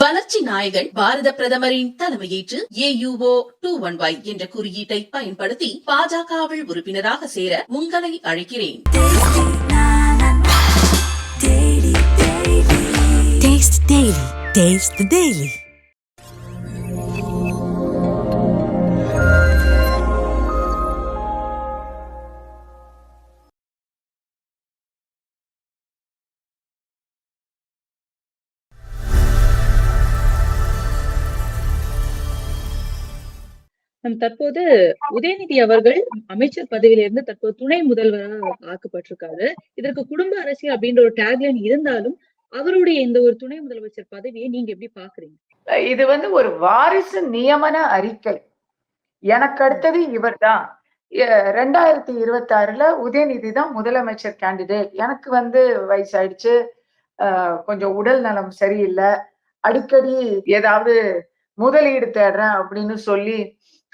வளர்ச்சி நாயகன் பாரத பிரதமரின் தலைமையேற்று ஏயுஓ டூ ஒன் ஒய் என்ற குறியீட்டை பயன்படுத்தி பாஜகவில் உறுப்பினராக சேர உங்களை அழைக்கிறேன் Taste Daily. Taste the Daily. நம் தற்போது உதயநிதி அவர்கள் அமைச்சர் பதவியிலிருந்து தற்போது துணை முதல்வராக ஆக்கப்பட்டிருக்காரு. இதற்கு குடும்ப அரசியல் அப்படின்ற ஒரு டேக்லைன் இருந்தாலும் அவருடைய இந்த ஒரு துணை முதலமைச்சர் பதவியை நீங்க எப்படி பாக்குறீங்க? இது வந்து ஒரு வாரிசு நியமன அறிக்கை. எனக்கு அடுத்தது இவர்தான். தான் ரெண்டாயிரத்தி இருபத்தி ஆறுல உதயநிதி தான் முதலமைச்சர் கேண்டிடேட் எனக்கு வந்து வயசாயிடுச்சு. கொஞ்சம் உடல் நலம் சரியில்லை. அடிக்கடி ஏதாவது முதலீடு தேடுறேன் அப்படின்னு சொல்லி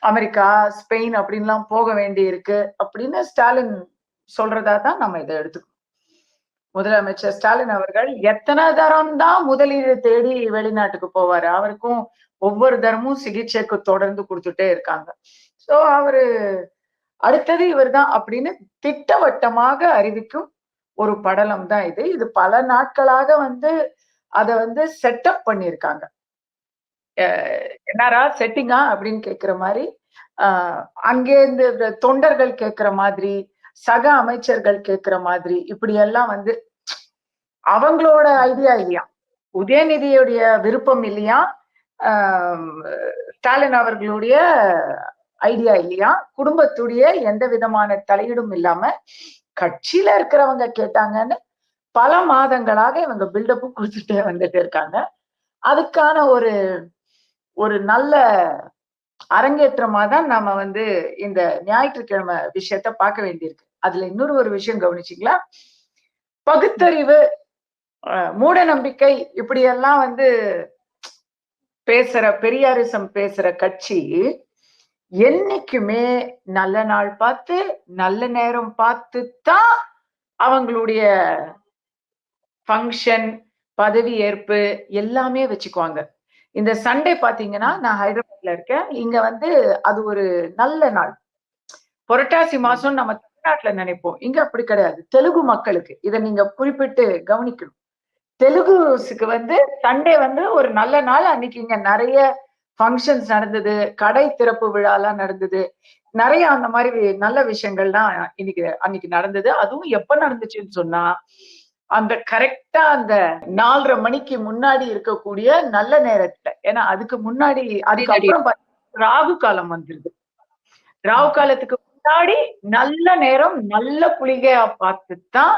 அமெரிக்கா ஸ்பெயின் அப்படின்லாம் போக வேண்டி இருக்கு அப்படின்னு ஸ்டாலின் சொல்றதா தான் நம்ம இதை எடுத்துக்கணும். முதலமைச்சர் ஸ்டாலின் அவர்கள் எத்தனை தரம் தான் முதலீடு தேடி வெளிநாட்டுக்கு போவாரு? அவருக்கும் ஒவ்வொரு தரமும் சிகிச்சைக்கு தொடர்ந்து கொடுத்துட்டே இருக்காங்க. சோ அவரு அடுத்தது இவர்தான் அப்படின்னு திட்டவட்டமாக அறிவிக்கும் ஒரு படலம் தான் இது. இது பல நாட்களாக வந்து அதை வந்து செட்டப் பண்ணியிருக்காங்க. என்னடா செட்டிங்கா அப்படின்னு கேக்குற மாதிரி ஆஹ் அங்கே இருந்து தொண்டர்கள் கேக்குற மாதிரி சக அமைச்சர்கள் கேக்குற மாதிரி இப்படி எல்லாம் வந்து அவங்களோட ஐடியா இல்லையா? உதயநிதியுடைய விருப்பம் இல்லையா? ஆஹ் ஸ்டாலின் அவர்களுடைய ஐடியா இல்லையா? குடும்பத்துடைய எந்த விதமான தலையீடும் இல்லாம கட்சியில இருக்கிறவங்க கேட்டாங்கன்னு பல மாதங்களாக இவங்க பில்டப்பும் கொடுத்துட்டே வந்துட்டு இருக்காங்க. அதுக்கான ஒரு ஒரு நல்ல அரங்கேற்றமா தான் நாம வந்து இந்த ஞாயிற்றுக்கிழமை விஷயத்த பார்க்க வேண்டியிருக்கு. அதுல இன்னொரு ஒரு விஷயம் கவனிச்சிங்களா? பகுத்தறிவு அஹ், மூட நம்பிக்கை இப்படியெல்லாம் வந்து பேசுற பெரியாரிசம் பேசுற கட்சி என்னைக்குமே நல்ல நாள் பார்த்து நல்ல நேரம் பார்த்து தான் அவங்களுடைய ஃபங்க்ஷன் பதவி ஏற்பு எல்லாமே வச்சுக்குவாங்க. இந்த சண்டே பாத்தீங்கன்னா நான் ஹைதராபாத்ல இருக்கேன். இங்க வந்து அது ஒரு நல்ல நாள். புரட்டாசி மாசம் நம்ம தமிழ்நாட்டுல நினைப்போம். இங்க அப்படி கிடையாது. தெலுங்கு மக்களுக்கு இதை நீங்க குறிப்பிட்டு கவனிக்கணும். தெலுங்குஸுக்கு வந்து சண்டே வந்து ஒரு நல்ல நாள். அன்னைக்கு இங்க நிறைய ஃபங்க்ஷன்ஸ் நடந்தது. கடை திறப்பு விழாலாம் நடந்தது. நிறைய அந்த மாதிரி நல்ல விஷயங்கள்லாம் இன்னைக்கு அன்னைக்கு நடந்தது. அதுவும் எப்ப நடந்துச்சுன்னு சொன்னா அந்த கரெக்டா அந்த நாலரை மணிக்கு முன்னாடி இருக்கக்கூடிய நல்ல நேரத்துல ஏன்னா அதுக்கு முன்னாடி அதுக்கப்புறம் ராகு காலம் வந்துருது. ராகு காலத்துக்கு முன்னாடி நல்ல நேரம் நல்ல புலிகையா பார்த்து தான்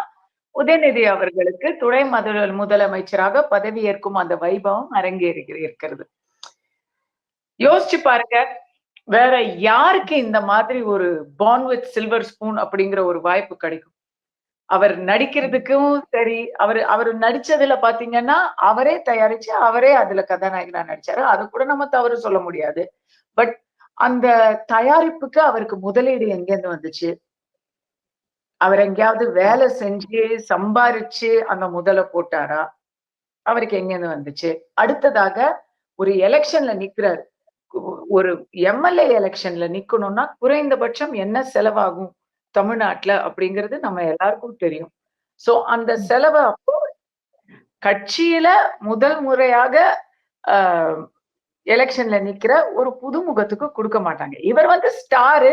உதயநிதி அவர்களுக்கு துணை முதல் முதலமைச்சராக பதவி ஏற்கும் அந்த வைபவம் அரங்கேறி இருக்கிறது. யோசிச்சு பாருங்க வேற யாருக்கு இந்த மாதிரி ஒரு பான் வித் சில்வர் ஸ்பூன் அப்படிங்கிற ஒரு வாய்ப்பு கிடைக்கும்? அவர் நடிக்கிறதுக்கும் சரி அவர் அவர் நடிச்சதுல பாத்தீங்கன்னா அவரே தயாரிச்சு அவரே அதுல கதாநாயகனா நடிச்சாரு. அது கூட நம்ம தவறு சொல்ல முடியாது. பட் அந்த தயாரிப்புக்கு அவருக்கு முதலீடு எங்கேருந்து வந்துச்சு? அவர் எங்கேயாவது வேலை செஞ்சு சம்பாரிச்சு அந்த முதல போட்டாரா? அவருக்கு எங்கேருந்து வந்துச்சு? அடுத்ததாக ஒரு எலெக்ஷன்ல நிக்கிறாரு. ஒரு எம்எல்ஏ எலெக்ஷன்ல நிக்கணும்னா குறைந்தபட்சம் என்ன செலவாகும்? தமிழ்நாட்டுல அப்படிங்கிறது நம்ம எல்லாருக்கும் தெரியும். சோ அந்த செலவு அப்போ கட்சியில முதல் முறையாக எலெக்ஷன்ல நிக்கிற ஒரு புதுமுகத்துக்கு கொடுக்க மாட்டாங்க. இவர் வந்து ஸ்டாரு.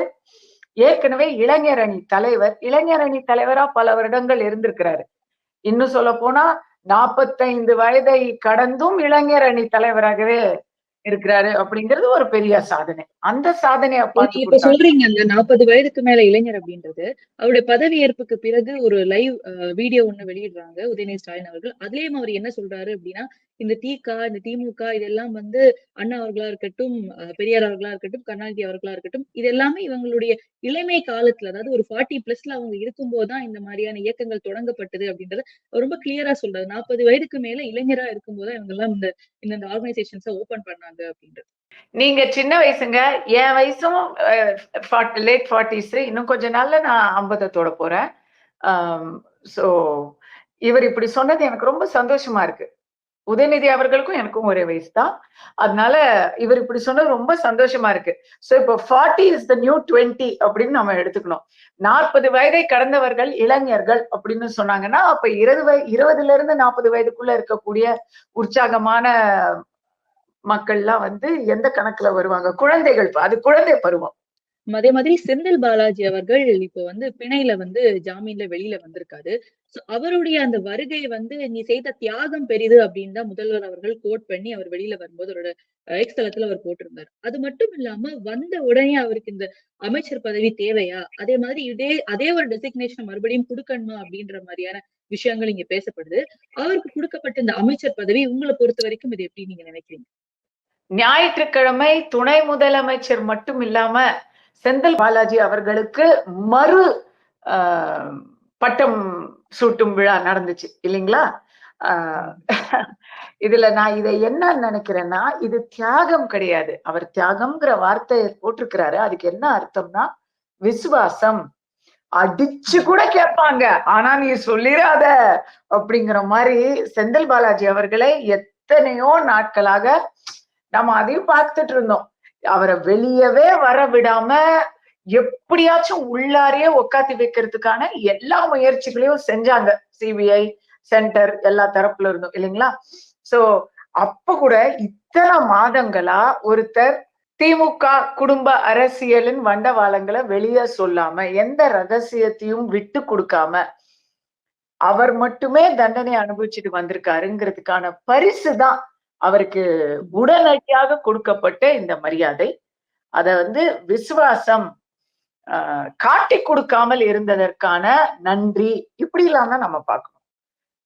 ஏற்கனவே இளைஞர் அணி தலைவர். இளைஞர் அணி தலைவரா பல வருடங்கள் இருந்திருக்கிறாரு. இன்னும் சொல்ல போனா நாற்பத்தைந்து வயதை கடந்தும் இளைஞர் அணி தலைவராகவே இருக்கிறாரு அப்படிங்கிறது ஒரு பெரிய சாதனை. அந்த பார்த்து இப்ப. சொல்றீங்க அந்த நாற்பது வயதுக்கு மேல இளைஞர் அப்படின்றது. அவருடைய பதவி ஏற்புக்கு பிறகு ஒரு லைவ் வீடியோ ஒண்ணு வெளியிடுறாங்க. உதயநிதி ஸ்டாலின் அவர்கள். அதுலயும் அவர் என்ன சொல்றாரு அப்படின்னா இந்த திக இந்த திமுக இதெல்லாம் வந்து அண்ணா அவர்களா இருக்கட்டும் பெரியார் அவர்களா இருக்கட்டும் கருணாநிதி அவர்களா இருக்கட்டும் இது எல்லாமே இவங்களுடைய இளமை காலத்துல அதாவது ஒரு ஃபார்ட்டி பிளஸ்ல அவங்க இருக்கும்போதுதான் இந்த மாதிரியான இயக்கங்கள் தொடங்கப்பட்டது அப்படின்றத ரொம்ப கிளியரா சொல்றாரு. நாற்பது வயதுக்கு மேல இளைஞரா இருக்கும்போது இவங்க எல்லாம் இந்த இந்த ஆர்கனைசேஷன்ஸை ஓபன் பண்ணாங்க அப்படின்றது. நீங்க சின்ன வயசுங்க என் வயசும் லேட் ஃபார்ட்டிஸ் இன்னும் கொஞ்ச நாள்ல நான் ஐம்பதை தொட போறேன் ஸோ இவர் இப்படி சொன்னது எனக்கு ரொம்ப சந்தோஷமா இருக்கு. உதயநிதி அவர்களுக்கும் எனக்கும் ஒரே வயசு தான். அதனால இவர் இப்படி சொன்னது ரொம்ப சந்தோஷமா இருக்கு. சோ இப்போ forty is the new twenty அப்படின்னு நம்ம எடுத்துக்கணும். நாற்பது வயதை கடந்தவர்கள் இளைஞர்கள் அப்படின்னு சொன்னாங்கன்னா அப்ப இருபது வய இருபதுல இருந்து நாற்பது வயதுக்குள்ள இருக்கக்கூடிய உற்சாகமான மக்கள்லாம் வந்து எந்த கணக்குல வருவாங்க? குழந்தைகள் அது குழந்தை பருவம். அதே மாதிரி செந்தில் பாலாஜி அவர்கள் இப்போ வந்து பிணையில வந்து ஜாமீன்ல வெளியில வந்திருக்காரு. அவருடைய அந்த வருகை வந்து நீ செய்த தியாகம் பெரிது அப்படின்னு தான் முதல்வர் அவர்கள் கோட் பண்ணி அவர் வெளியில வரும்போது அவரோட எக்ஸ் தளத்துல அவர் போட்டிருந்தார். அது மட்டும் இல்லாம வந்த உடனே அவருக்கு இந்த அமைச்சர் பதவி தேவையா? அதே மாதிரி இதே அதே ஒரு டெசிக்னேஷன் மறுபடியும் கொடுக்கணுமா? அப்படின்ற மாதிரியான விஷயங்கள் இங்க பேசப்படுது. அவருக்கு கொடுக்கப்பட்ட இந்த அமைச்சர் பதவி உங்களை பொறுத்த வரைக்கும் இது எப்படி நீங்க நினைக்கிறீங்க? ஞாயிற்றுக்கிழமை துணை முதலமைச்சர் மட்டும் இல்லாம செந்தில் பாலாஜி அவர்களுக்கு மறு ஆஹ், பட்டம் சூட்டும் விழா நடந்துச்சு இல்லைங்களா? ஆஹ், இதுல நான் இதை என்ன நினைக்கிறேன்னா இது தியாகம் கிடையாது. அவர் தியாகம்ங்கிற வார்த்தையை போட்டிருக்கிறாரு. அதுக்கு என்ன அர்த்தம்னா விசுவாசம். அடிச்சு கூட கேட்பாங்க. ஆனா நீ சொல்லிடாத அப்படிங்கிற மாதிரி செந்தில் பாலாஜி அவர்களை எத்தனையோ நாட்களாக நம்ம அதையும் பார்த்துட்டு இருந்தோம். அவரை வெளியவே வர விடாம எப்படியாச்சும் உள்ளாரையே உக்காத்தி வைக்கிறதுக்கான எல்லா முயற்சிகளையும் செஞ்சாங்க. சிபிஐ சென்டர் எல்லா தரப்புல இருந்தும் இல்லைங்களா? சோ அப்ப கூட இத்தனை மாதங்களா ஒருத்தர் திமுக குடும்ப அரசியலின் வண்டவாளங்களை வெளியே சொல்லாம எந்த ரகசியத்தையும் விட்டு கொடுக்காம அவர் மட்டுமே தண்டனை அனுபவிச்சுட்டு வந்திருக்காருங்கிறதுக்கான பரிசு தான் அவருக்கு உடனடியாக கொடுக்கப்பட்ட இந்த மரியாதை. அத வந்து விசுவாசம் காட்டி கொடுக்காமல் இருந்ததற்கான நன்றி. இப்படி எல்லாம் தான் நம்ம பார்க்கணும்.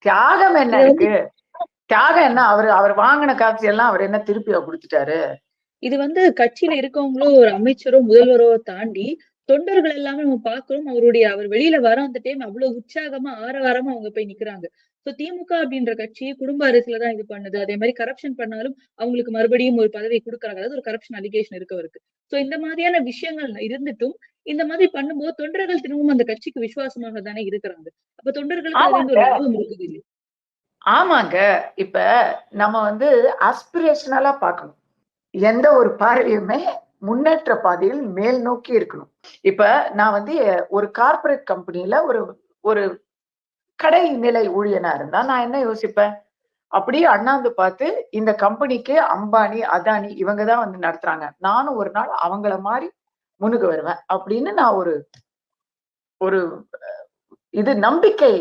தியாகம் என்ன இருக்கு? தியாகம் என்ன? அவர் அவர் வாங்கின காசு எல்லாம் அவர் என்ன திருப்பி கொடுத்துட்டாரு? இது வந்து கட்சியில இருக்கவங்களோ ஒரு அமைச்சரோ முதல்வரோ தாண்டி தொண்டர்கள் எல்லாமே நம்ம பாக்குறோம் அவருடைய அவர் வெளியில வர அந்த டைம் அவ்வளவு உற்சாகமா ஆரவாரமா அவங்க போய் நிக்கிறாங்க. சோ திமுக அப்படின்ற கட்சி குடும்ப அரசியல தான் இது பண்ணுது. அதே மாதிரி கரப்ஷன் பண்ணாலும் அவங்களுக்கு மறுபடியும் ஒரு பதவி கொடுக்குறாங்க. அதாவது ஒரு கரப்ஷன் அலிகேஷன் இருக்க இருக்கு சோ இந்த மாதிரியான விஷயங்கள் இருந்துட்டும் இந்த மாதிரி பண்ணும்போது தொண்டர்கள் திரும்பவும் அந்த கட்சிக்கு விசுவாசமாக தானே இருக்கிறாங்க. அப்ப தொண்டர்களுக்கு ஒரு லாபம் இருக்குது ஆமாங்க. இப்ப நம்ம வந்து ஆஸ்பிரேஷனலா பார்க்கணும். எந்த ஒரு பார்வையுமே முன்னேற்ற பாதையில் மேல் நோக்கி இருக்கணும். இப்ப நான் வந்து ஒரு கார்ப்பரேட் கம்பெனில ஒரு ஒரு கடை நிலை ஊழியனா இருந்தா நான் என்ன யோசிப்பேன்? அப்படியே அண்ணாந்து பார்த்து இந்த கம்பெனிக்கு அம்பானி அதானி இவங்க தான் வந்து நடத்துறாங்க. நானும் ஒரு நாள் அவங்கள மாதிரி முன்னுக்கு வருவேன். அப்படின்னு நான் ஒரு ஒரு இது நம்பிக்கை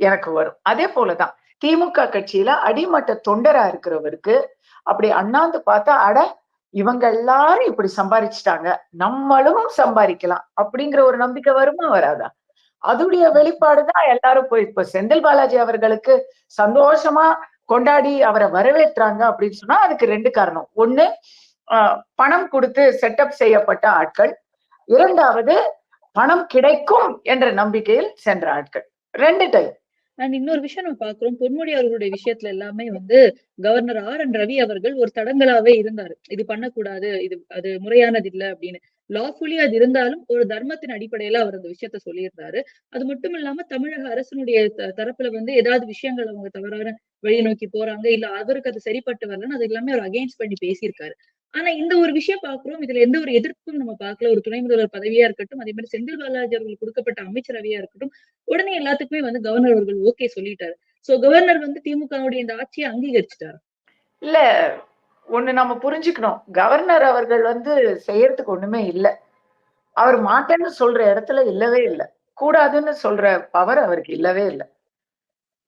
எனக்கு வரும். அதே போலதான் திமுக கட்சியில அடிமட்ட தொண்டரா இருக்கிறவருக்கு அப்படி அண்ணாந்து பார்த்தா அட இவங்க எல்லாரும் இப்படி சம்பாதிச்சுட்டாங்க நம்மளும் சம்பாதிக்கலாம் அப்படிங்கிற ஒரு நம்பிக்கை வருமா வராதா? அதுடைய வெளிப்பாடுதான் எல்லாரும் போய் இப்ப செந்தில் பாலாஜி அவர்களுக்கு சந்தோஷமா கொண்டாடி அவரை வரவேற்றாங்க அப்படின்னு சொன்னா அதுக்கு ரெண்டு காரணம். ஒண்ணு பணம் கொடுத்து செட்டப் செய்யப்பட்ட ஆட்கள். இரண்டாவது பணம் கிடைக்கும் என்ற நம்பிக்கையில் சென்ற ஆட்கள். ரெண்டு டைம் அண்ட் இன்னொரு விஷயம் நம்ம பாக்குறோம் பொன்முடி அவர்களுடைய விஷயத்துல எல்லாமே வந்து கவர்னர் ஆர் என் ரவி அவர்கள் ஒரு தடங்களாவே இருந்தாரு. இது பண்ணக்கூடாது இது அது முறையானது இல்ல அப்படின்னு. லாஃபுல்லி அது இருந்தாலும் ஒரு தர்மத்தின் அடிப்படையில அவர் அந்த விஷயத்த சொல்லியிருந்தாரு. அது மட்டும் இல்லாம தமிழக அரசனுடைய தரப்புல வந்து ஏதாவது விஷயங்கள் அவங்க தவறான வழி நோக்கி போறாங்க இல்ல அவருக்கு அது சரிப்பட்டு வரலன்னு அது எல்லாமே அவர் அகைன்ஸ்ட் பண்ணி பேசியிருக்காரு. ஆனா இந்த ஒரு விஷயம் பாக்குறோம். இதுல எந்த ஒரு எதிர்ப்பும் நம்ம பார்க்கல ஒரு துணை முதல்வர் பதவியா இருக்கட்டும் அதே மாதிரி செந்தில் பாலாஜி அவர்கள் கொடுக்கப்பட்ட அமைச்சரவையா இருக்கட்டும் உடனே எல்லாத்துக்குமே வந்து கவர்னர் அவர்கள் ஓகே சொல்லிட்டாரு. சோ கவர்னர் வந்து திமுகவுடைய இந்த ஆட்சியை அங்கீகரிச்சிட்டாரு. இல்ல ஒண்ணு நம்ம புரிஞ்சுக்கணும். கவர்னர் அவர்கள் வந்து செய்யறதுக்கு ஒண்ணுமே இல்ல. அவர் மாட்டேன்னு சொல்ற இடத்துல இல்லவே இல்ல. கூடாதுன்னு சொல்ற பவர் அவருக்கு இல்லவே இல்லை.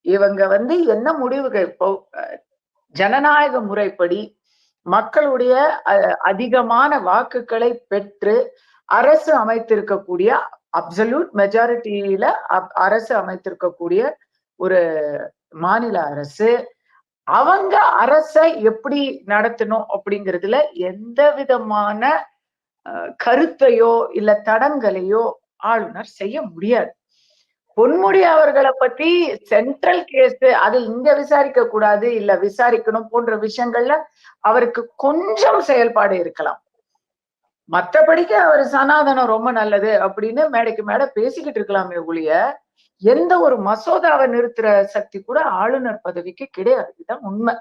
இவங்க வந்து என்ன முடிவுகள்? இப்போ ஜனநாயக முறைப்படி மக்களுடைய அதிகமான வாக்குகளை பெற்று அரசு அமைத்திருக்கக்கூடிய அப்சல்யூட் மெஜாரிட்டியில அரசு அமைத்திருக்கக்கூடிய ஒரு மாநில அரசு அவங்க அரசை எப்படி நடத்தணும் அப்படிங்கிறதுல எந்த விதமான கருத்தையோ இல்ல தடங்களையோ ஆளுநர் செய்ய முடியாது. பொன்முடி அவர்களை பத்தி சென்ட்ரல் கேஸ் அது இங்க விசாரிக்க கூடாது இல்ல விசாரிக்கணும் போன்ற விஷயங்கள்ல அவருக்கு கொஞ்சம் செயல்பாடு இருக்கலாம். மற்றபடிக்கு அவர் சனாதனம் ரொம்ப நல்லது அப்படின்னு மேடைக்கு மேடை பேசிக்கிட்டு இருக்கலாமே ஒழிய எந்த ஒரு மசோதாவை நிறுத்துற சக்தி கூட ஆளுநர் பதவிக்கு கிடையாது. இதுதான் உண்மை.